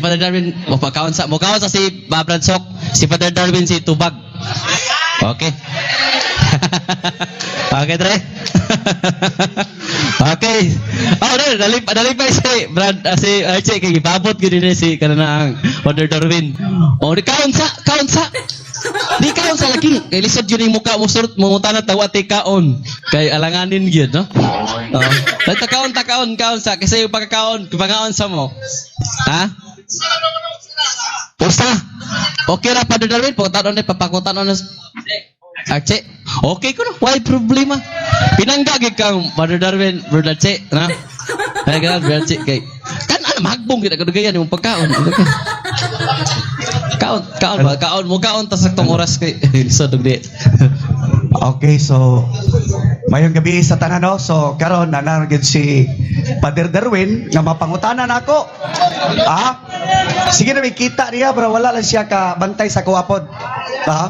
Father Darwin, mapakaon sa, mukhaon sa si uh, Brad Sok, si Father Darwin si Tubag. Okay. okay, Dre. okay. Oh, Dre, dali, dali pa si Brad, uh, si Archie, kay gibabot gud din si kanang Father Darwin. Oh, di kaon sa, kaon sa. Di kaon sa laki. Kay lisod yun yung mukha mo surut, mangutan na tawa ti kaon. Kay alanganin yun, no? Oh. Dahil takaon, takaon, kaon sa. Kasi yung pagkakaon, pangaon sa mo. Ha? Usa. Okay ra Father Darwin, pagkataon na papakutan na Arche. Okay ko no, why problema? Pinanggagig kang Father Darwin, Brother Arche, na? Ay ganun, Brother Arche, kay kan ano magbong kita kadugayan yung pagkaon. Kaon, kaon? Kaon mo kaon ta saktong oras kay so dugdi. Okay, so mayong gabi sa tanan no. So karon na naragid si Father Darwin nga mapangutanan ako. Ah? Sige na may kita niya pero wala lang siya ka bantay sa kuwapod. Ha?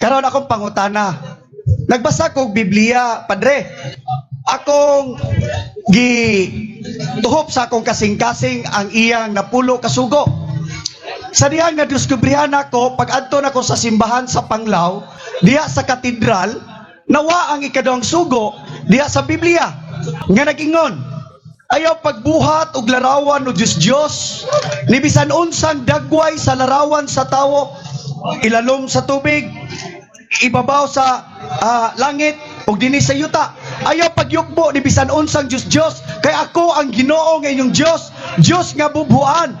Karon akong pangutana. Nagbasa ko Biblia, Padre. Akong gi tuhop sa akong kasing-kasing ang iyang napulo kasugo. Sa diyang na diskubrihan ako, pag adto na ko sa simbahan sa Panglao, diya sa katedral, nawa ang ikadawang sugo, diya sa Biblia. Nga nagingon, ayaw pagbuhat og larawan o Diyos Diyos, ni bisan unsang dagway sa larawan sa tawo, ilalom sa tubig, ibabaw sa ah, langit ug dinhi sa yuta. Ayaw pagyukbo ni bisan unsang Dios Dios kay ako ang Ginoo nga inyong Dios Dios nga bubuan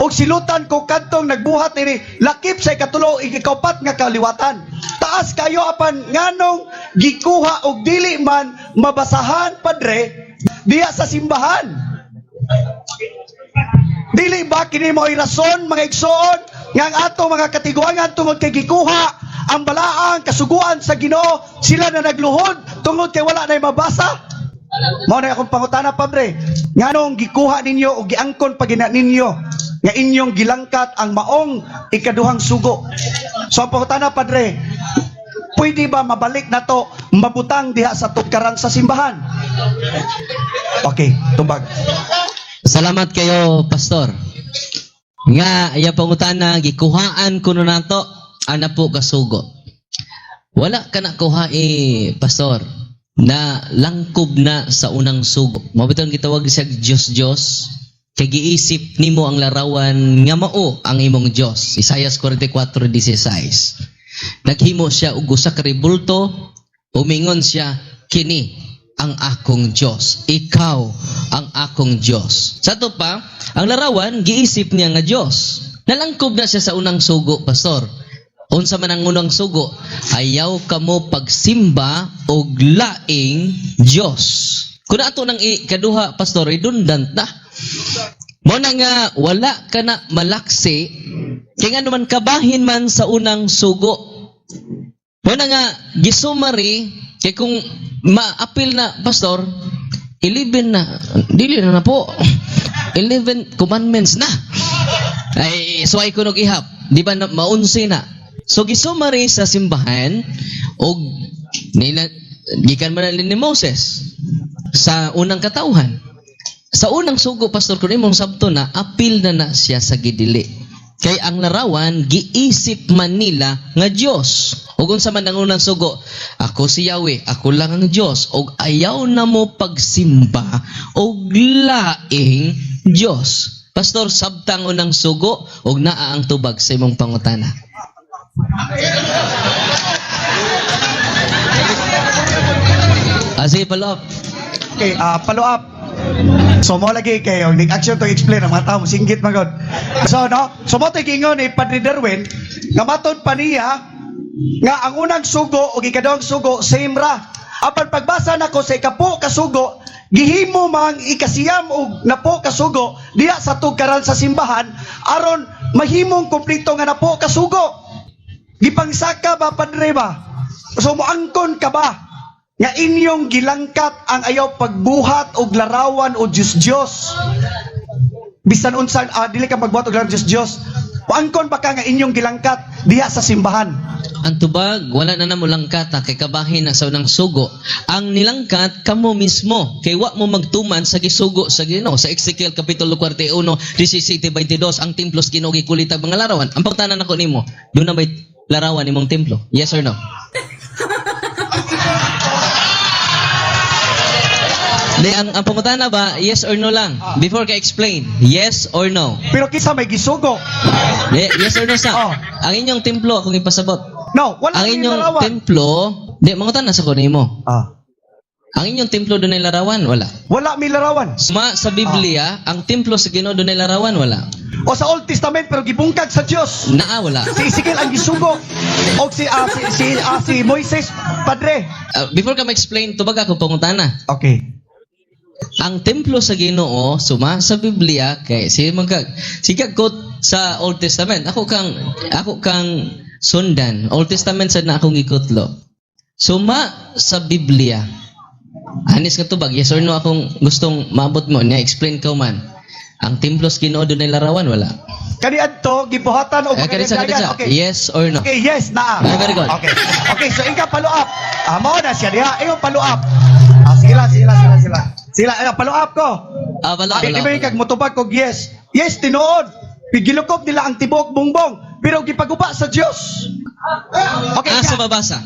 ug silutan ko kadtong nagbuhat ini lakip sa ikatulo ikaupat nga kaliwatan. Taas kayo apan nganong gikuha og dili man mabasahan padre diya sa simbahan. Dili ba kini mo rason mga igsoon nga ang ato mga katiguangan tungod kay gikuha ang balaang kasuguan sa Ginoo sila na nagluhod tungod kay wala na mabasa? Mao na akong pangutana padre. Nganong gikuha ninyo o giangkon pagina ninyo? Nga inyong gilangkat ang maong ikaduhang sugo. So ang pangutana padre pwede ba mabalik na to mabutang diha sa tukaran sa simbahan okay tubag Salamat kayo, Pastor. Nga, iya pangutana, gikuhaan ko na nato, ana po kasugo. Wala ka na kuha eh, Pastor, na langkob na sa unang sugo. Mabiton gitawag siya Diyos Diyos, kay giisip nimo ang larawan nga mao ang imong Dios. Isaiah 44:16. Naghimo siya og usa ka rebulto, umingon siya kini ang akong Diyos. Ikaw ang akong Diyos. Sa to pa, ang larawan, giisip niya nga Diyos. Nalangkob na siya sa unang sugo, Pastor. Unsa man ang unang sugo, ayaw ka mo pagsimba og laing Diyos. Kung ato nang ikaduha, Pastor, redundant na. Mo na nga, wala ka na malaksi, kaya nga naman kabahin man sa unang sugo. Mo na nga, gisumari, kaya kung ma-appeal na, Pastor, 11 na, dili na na po. 11 commandments na. Ay, so ay kunog ihap. Di ba na, maunsi na. So gisumari sa simbahan, o nila, gikan man ni Moses sa unang katauhan. Sa unang sugo, Pastor, kung imong sabto na, appeal na na siya sa gidili. Kay ang larawan, giisip man nila nga Diyos. O kung sa man ang unang sugo, ako si Yahweh, ako lang ang Diyos. O ayaw na mo pagsimba o laing Diyos. Pastor, sabtang unang sugo, o naa ang tubag sa imong pangutana. Ah, sige, follow up. Okay, ah follow up. So mo lagi kayo, nig action to explain ang mga tao singgit magod. So no, so mo ingon ni Padre Darwin nga matud pa niya nga ang unang sugo o ikadawang sugo same ra. Apan pagbasa nako sa ikapo kasugo, gihimo mang ikasiyam og napo kasugo diya sa tugaran sa simbahan aron mahimong kumpleto nga napo kasugo. Gipangsaka ba padre ba? So moangkon ka ba? Nga inyong gilangkat ang ayaw pagbuhat og larawan o Diyos Diyos. Bisan unsa ah, dili ka magbuhat og larawan Diyos Diyos. Paangkon ba ka nga inyong gilangkat diha sa simbahan? ang tubag wala na namo langkata kay kabahin na sa unang sugo. Ang nilangkat kamo mismo kay wa mo magtuman sa gisugo sa Ginoo sa Ezekiel kapitulo 41 17:22 ang templo sa Ginoo gikulitag mga larawan. Ang pagtanan nako nimo, do na may larawan imong templo? Yes or no? Di, ang, ang pangutana ba, yes or no lang? Before ka explain, yes or no? Pero kisa may gisugo. Di, yes or no sa? Oh. Ang inyong templo, akong ipasabot. No, wala Ang inyong templo, di, mangutana sa ko nimo. Ah, Ang inyong templo doon ay larawan, wala. wala may larawan. Suma sa Biblia, ang templo sa Ginoo doon ay larawan, wala. O sa Old Testament pero gibungkag sa Dios. Naa, wala. Si Ezekiel ang gisugo. O si ah, si si, ah, si Moises padre. Uh, before ka ma-explain, tubag ako pangutana. Okay. Ang templo sa Ginoo suma sa Biblia kay si magkag si quote sa Old Testament. Ako kang ako kang sundan. Old Testament sad na akong gikutlo. Suma sa Biblia. Anis ka tubag, yes or no akong gustong maabot mo, na-explain ko man. Ang templo sa Ginoo doon ay larawan, wala. Kani adto gibuhatan og Eh, kanisa, Okay. yes or no? Okay, yes na. Ah, very good. Okay. Okay, so ika follow up. Ah, mao na siya diha. Iyo follow up. Ah, sila, sila, sila, sila. Sila, eh, follow up ko. Ah, wala, Ah, di wala. ba yung kag motubag kog yes. Yes, tinuod. Pigilukop nila ang tibok bungbong. Pero gipaguba sa Dios. Okay, Ah, ka- sa babasa.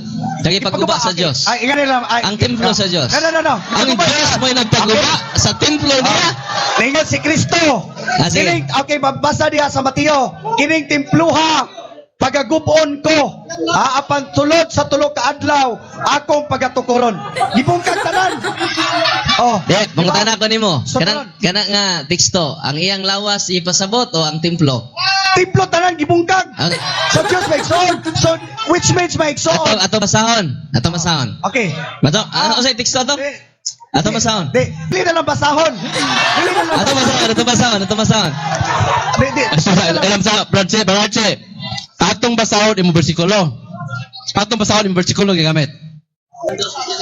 Lagi pagguba sa Okay. Diyos. Ay, ingani lang. Ay, Ang templo sa Diyos. No, no, no, no. Ang Diyos mo'y nagpagguba sa templo niya. Ningon si Kristo. Ah. Kining, okay, mabasa diha sa Mateo. Kining templuha, pagagubon ko. Ah, apan tulod sa tulo ka adlaw, akong pagatukuron. Gibungkag tanan. Oh. Di, pangutana ko nimo. So, Kana kana nga teksto, ang iyang lawas ipasabot o ang templo? Templo tanan gibungkag. Ang Sa Diyos may igsoon. So, which means may ato igsoon. ato basahon. Ato basahon. Okay. Ato ano sa teksto to? Di, Ato basahon. di, dili na lang basahon. Dili na lang Ato basahon, ato basahon, ato basahon. Di, di. Alam sa Bradche, Bradche. Atong basahon imo bersikulo. Atong basahon imo bersikulo gigamit.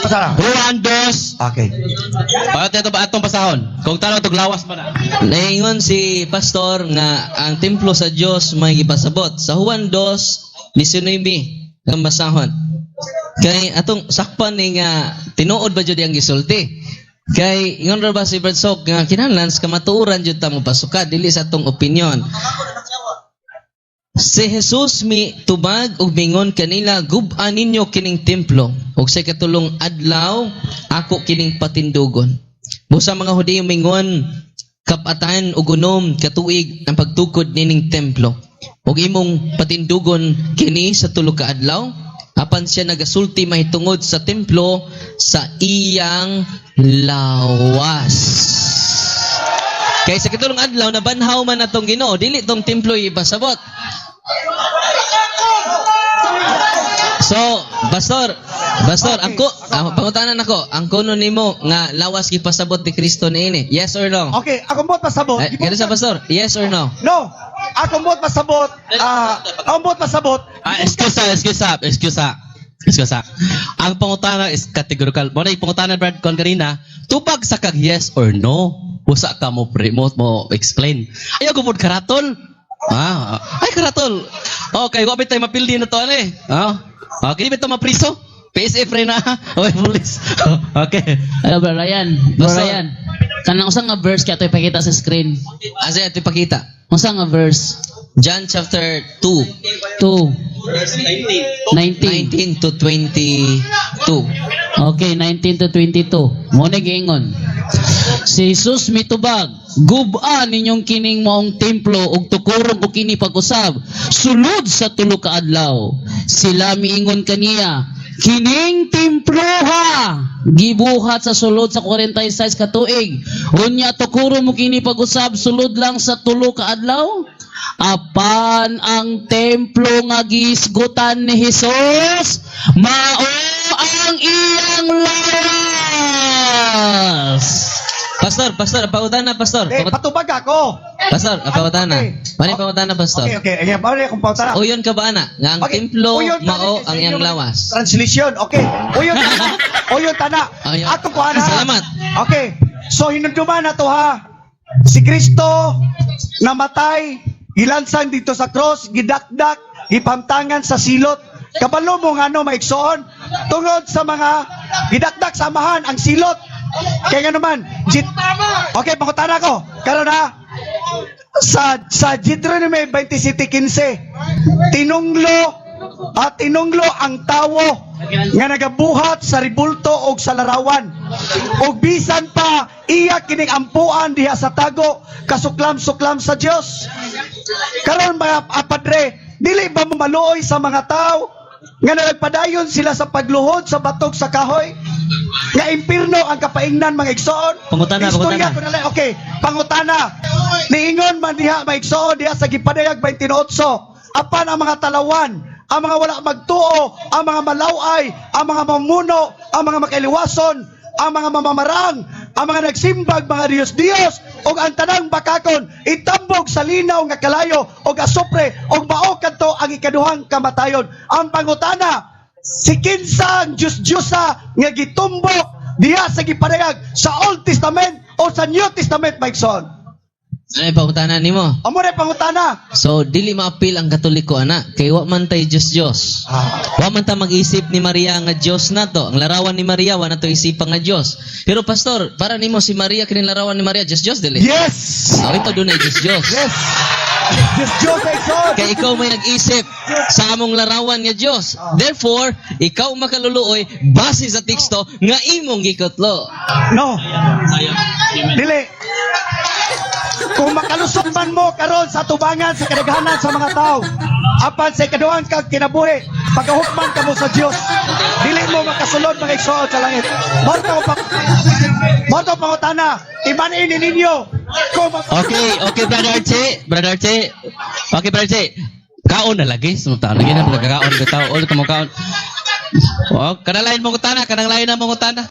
Pasara. Juan 2. Okay. Pagkat ito ba atong basahon? Kung tanaw tog lawas pa na. Naingon si pastor nga ang templo sa Dios may ipasabot. Sa Juan 2, 19 ang basahon. Kay atong sakpan ni nga tinuod ba jud ang gisulti? Kay ingon ra ba si Brad Sok nga kinahanglan sa kamatuoran jud ta mo pasuka dili sa atong opinion. Si Jesus mi tubag ug mingon kanila gub-an ninyo kining templo ug sa katulong adlaw ako kining patindugon. Busa mga Hudiyo mingon kapatan ug unom katuig ang pagtukod nining templo. Ug imong patindugon kini sa tulo ka adlaw apan siya nagasulti mahitungod sa templo sa iyang lawas. Kay sa katulong adlaw nabanhaw man atong Ginoo dili tong templo ipasabot. So, pastor, pastor, Okay. angko, ah, pangutanan ako, ang kuno nimo nga lawas gipasabot ni Kristo niini. Yes or no? Okay, ako mo pasabot. Eh, kaya sa pastor, yes or no? No. Ako mo pasabot. Ah, ako mo pasabot. Ah, excuse sa, excuse sa, excuse sa. Excuse sa. Ang pangutana is categorical. Mo na yung pangutana Brad kon kanina, tupag sa kag yes or no. Usa ka mo promote mo explain. Ayaw ko pud karatol. Ah, ay karatol. Okay, wa bitay mapildi na to ani. Ah. Okay, bitaw mapriso. PSF rin na. Okay, police. okay. Hello, Bro Ryan. Bro Basta- Ryan. Kanang usang nga verse kaya ito ipakita sa screen. Asa ito ipakita? Usang nga verse. John chapter 2, 2. 19. 19 to 22. Okay, 19 to 22. Mo na giingon. Si Jesus mitubag, gubaan ninyong kining maong templo ug tukurong ko kini pag-usab. Sulod sa tulo ka adlaw. Sila miingon kaniya, kining templo ha gibuhat sa sulod sa 46 ka tuig. Unya tukurong mo kini pag-usab sulod lang sa tulo ka adlaw. Apan ang templo nga gisgutan ni Jesus, mao ang iyang lawas. Pastor, pastor, pautana pastor. Eh, Paut- patubag ako. Pastor, pautana. Okay. Mani pautana pastor. Okay, okay. Ayan, bawal akong pautara. Uyon ka ba ana? Nga ang Okay. templo Uyon, mao ang iyang lawas. Translation. Okay. Uyon tana. Uyon tana. Uyon. Ato ko ana. Salamat. Okay. So hinumduman na to ha. Si Kristo namatay, gilansang dito sa cross, gidakdak, gipamtangan sa silot, Kabalo mo nga no maigsoon tungod sa mga gidakdak samahan ang silot. Kaya nga naman, jit, okay, pangutana ko. Karon ha, sa sa Deuteronomy 27:15 tinunglo at tinunglo ang tawo nga nagabuhat sa ribulto og sa larawan. Og bisan pa iya kining ampuan diha sa tago. Kasuklam-suklam sa Dios karon mga apadre dili ba mo maluoy sa mga tao? Nga nagpadayon sila sa pagluhod sa batok sa kahoy? Nga impirno ang kapaingnan mga igsoon? Pangutana, Istorya pangutana. Okay, pangutana. Niingon man diha maigsoon diha sa gipadayag 28. Apan ang mga talawan, ang mga wala magtuo, ang mga malaway, ang mga mamuno, ang mga makailiwason, ang mga mamamarang, ang mga nagsimbag mga Dios Dios ug ang tanang bakakon itambog sa linaw nga kalayo ug asupre ug mao kadto ang ikaduhang kamatayon. Ang pangutana, si kinsang Diyos Diyosa nga gitumbok diha sa gipadayag sa Old Testament o sa New Testament Mike Son. Ano yung pangutanan nimo? Amo na pangutana. So, dili maapil ang katoliko, ana. Kay wa man tay Diyos Diyos. Ah, Wa man ta mag-isip ni Maria nga Diyos na to. Ang larawan ni Maria, wa na to isipang nga Diyos. Pero pastor, para nimo si Maria, kining larawan ni Maria, Diyos Diyos, dili? yes. Oh, ito doon ay Diyos Diyos. Yes. Diyos Diyos Mike Son. Kay ikaw may nag-isip sa among larawan nga Diyos. Therefore, ikaw makaluluoy base sa teksto nga imong gikotlo. No. Dili. Kung makalusot man mo karon sa tubangan sa kadaghanan sa mga tao, apan sa ikaduhang kag kinabuhi, pagkahukman ka mo sa Dios, dili mo makasulod mga igsoon sa langit. Morto pa Morto pangutana, ibanin ninyo Okay, okay, Brother Archie. Brother Archie. Okay, Brother Archie. Kaon na lagi. Sumunta. Lagi na pagkakaon. Bitaw. Ulit mo kaon. Oh, kanang lain mo kutana. Kanang lain na mo kutana.